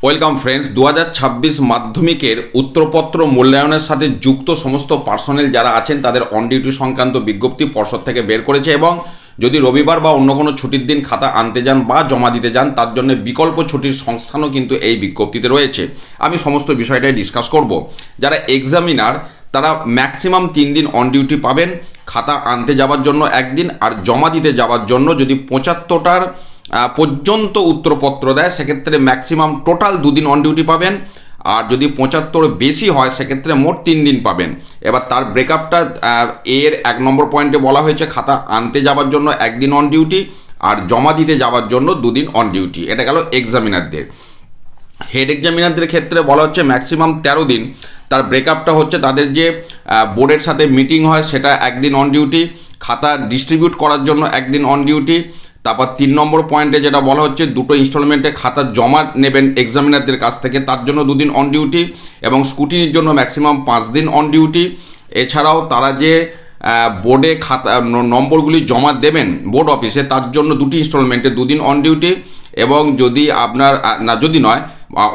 Welcome friends দু হাজার ছাব্বিশ মাধ্যমিকের উত্তরপত্র মূল্যায়নের সাথে যুক্ত সমস্ত পার্সোনেল যারা আছেন, তাদের অন ডিউটি সংক্রান্ত বিজ্ঞপ্তি পর্ষদ থেকে বের করেছে এবং যদি রবিবার বা অন্য কোনো ছুটির দিন খাতা আনতে যান বা জমা দিতে যান, তার জন্য বিকল্প ছুটির সংস্থানও কিন্তু এই বিজ্ঞপ্তিতে রয়েছে। আমি সমস্ত বিষয়টাই ডিসকাস করব। যারা এক্সামিনার তারা ম্যাক্সিমাম তিন দিন অন ডিউটি পাবেন। খাতা আনতে যাওয়ার জন্য একদিন আর জমা দিতে যাওয়ার জন্য যদি পঁচাত্তরটার পর্যন্ত উত্তরপত্র দেয়, সেক্ষেত্রে ম্যাক্সিমাম টোটাল দুদিন অন ডিউটি পাবেন। আর যদি পঁচাত্তর বেশি হয়, সেক্ষেত্রে মোট তিন দিন পাবেন। এবার তার ব্রেকআপটা এর এক নম্বর পয়েন্টে বলা হয়েছে, খাতা আনতে যাওয়ার জন্য একদিন অন ডিউটি আর জমা দিতে যাওয়ার জন্য দুদিন অন ডিউটি এটা গেল এক্সামিনারদের হেড এক্সামিনারদের ক্ষেত্রে বলা হচ্ছে ম্যাক্সিমাম তেরো দিন। তার ব্রেকআপটা হচ্ছে তাদের যে বোর্ডের সাথে মিটিং হয়, সেটা একদিন অন ডিউটি খাতা ডিস্ট্রিবিউট করার জন্য একদিন অন ডিউটি তারপর তিন নম্বর পয়েন্টে যেটা বলা হচ্ছে, দুটো ইনস্টলমেন্টে খাতা জমা নেবেন এক্সামিনারদের কাছ থেকে। তার জন্য দুদিন অন ডিউটি এবং স্কুটিনির জন্য ম্যাক্সিমাম পাঁচ দিন অন ডিউটি এছাড়াও তারা যে বোর্ডে খাতা নম্বরগুলি জমা দেবেন বোর্ড অফিসে তার জন্য দুটি ইনস্টলমেন্টে দুদিন অন ডিউটি এবং যদি আপনার না, যদি নয়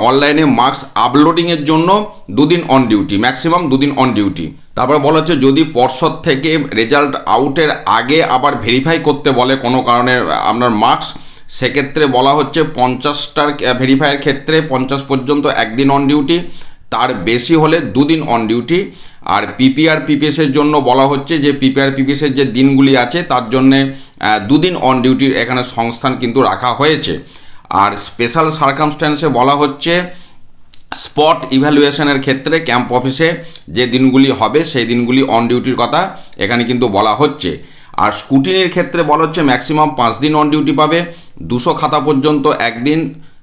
অনলাইনে মার্কস আপলোডিংয়ের জন্য দুদিন অন ডিউটি ম্যাক্সিমাম দুদিন অন ডিউটি তারপর বলা হচ্ছে, যদি পর্ষদ থেকে রেজাল্ট আউটের আগে আবার ভেরিফাই করতে বলে কোনো কারণে আপনার মার্কস সেক্ষেত্রে বলা হচ্ছে পঞ্চাশটার ভেরিফাইয়ের ক্ষেত্রে পঞ্চাশ পর্যন্ত একদিন অন ডিউটি তার বেশি হলে দুদিন অন ডিউটি আর পিপিআর পিপিএসের জন্য বলা হচ্ছে যে পিপিআর পিপিএসের যে দিনগুলি আছে, তার জন্যে দুদিন অন ডিউটির এখানে সংস্থান কিন্তু রাখা হয়েছে। আর স্পেশাল সার্কামস্ট্যান্সে বলা হচ্ছে স্পট ইভ্যালুয়েশনের ক্ষেত্রে ক্যাম্প অফিসে যে দিনগুলি হবে, সেই দিনগুলি অন ডিউটির কথা এখানে কিন্তু বলা হচ্ছে। আর স্কুটিনির ক্ষেত্রে বলা হচ্ছে ম্যাক্সিমাম পাঁচ দিন অন ডিউটি পাবে, দুশো খাতা পর্যন্ত একদিন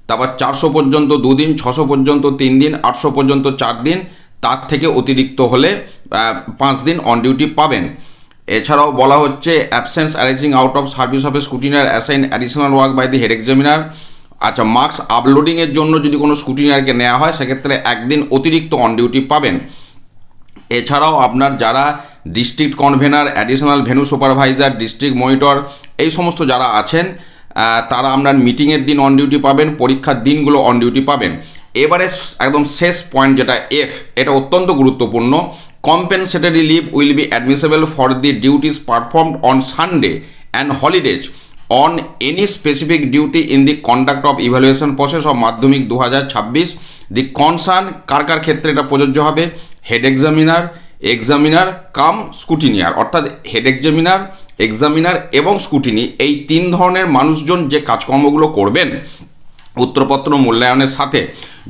তারপর চারশো পর্যন্ত দুদিন, ছশো পর্যন্ত তিন দিন, আটশো পর্যন্ত চার দিন, তার থেকে অতিরিক্ত হলে পাঁচ দিন অন ডিউটি পাবেন। এছাড়াও বলা হচ্ছে absence arranging out of service of a scrutineer assign additional work by the head examiner আচ্ছা মার্কস আপলোডিংয়ের জন্য যদি কোনো স্কুটিনারকে নেওয়া হয়, সেক্ষেত্রে একদিন অতিরিক্ত অন ডিউটি পাবেন। এছাড়াও আপনার যারা district convener additional venue supervisor district monitor এই সমস্ত যারা আছেন তারা আপনার মিটিংয়ের দিন অন ডিউটি পাবেন, পরীক্ষার দিনগুলো অন ডিউটি পাবেন। এবারে একদম শেষ পয়েন্ট যেটা এফ এটা অত্যন্ত গুরুত্বপূর্ণ। Compensatory leave will be admissible for the duties performed on Sunday and holidays on any specific duty in the conduct of evaluation process of মাধ্যমিক দু হাজার ছাব্বিশ। দি কনসার্ন কার কার ক্ষেত্রে এটা প্রযোজ্য হবে? Head examiner examiner cum scrutineer অর্থাৎ হেড এক্সামিনার এক্সামিনার এবং স্কুটিনি এই তিন ধরনের মানুষজন যে কাজকর্মগুলো করবেন, উত্তরপত্র মূল্যায়নের সাথে,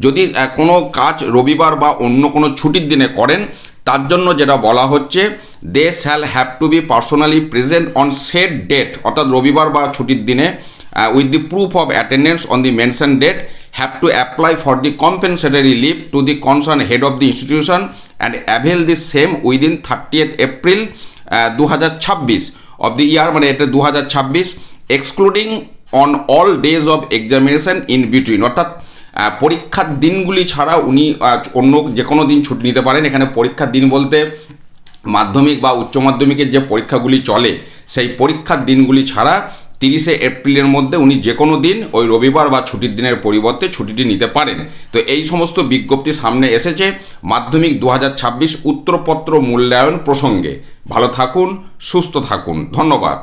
যদি কোনো কাজ রবিবার বা অন্য কোনো ছুটির দিনে করেন তার জন্য যেটা বলা হচ্ছে they shall have to be personally present on set date অর্থাৎ রবিবার বা ছুটির দিনে with the proof of attendance on the mention date have to apply for the compensatory leave to the concern head of the institution and avail the same within thirtieth April দু হাজার ছাব্বিশ of the ইয়ার মানে এটা দু হাজার ছাব্বিশ excluding on all days of examination in between অর্থাৎ পরীক্ষার দিনগুলি ছাড়া উনি অন্য যে কোনো দিন ছুটি নিতে পারেন। এখানে পরীক্ষার দিন বলতে মাধ্যমিক বা উচ্চ মাধ্যমিকের যে পরীক্ষাগুলি চলে, সেই পরীক্ষার দিনগুলি ছাড়া তিরিশে এপ্রিলের মধ্যে উনি যে কোনো দিন ওই রবিবার বা ছুটির দিনের পরিবর্তে ছুটিটি নিতে পারেন। তো এই সমস্ত বিজ্ঞপ্তি সামনে এসেছে মাধ্যমিক দু হাজার ছাব্বিশ উত্তরপত্র মূল্যায়ন প্রসঙ্গে। ভালো থাকুন, সুস্থ থাকুন। ধন্যবাদ।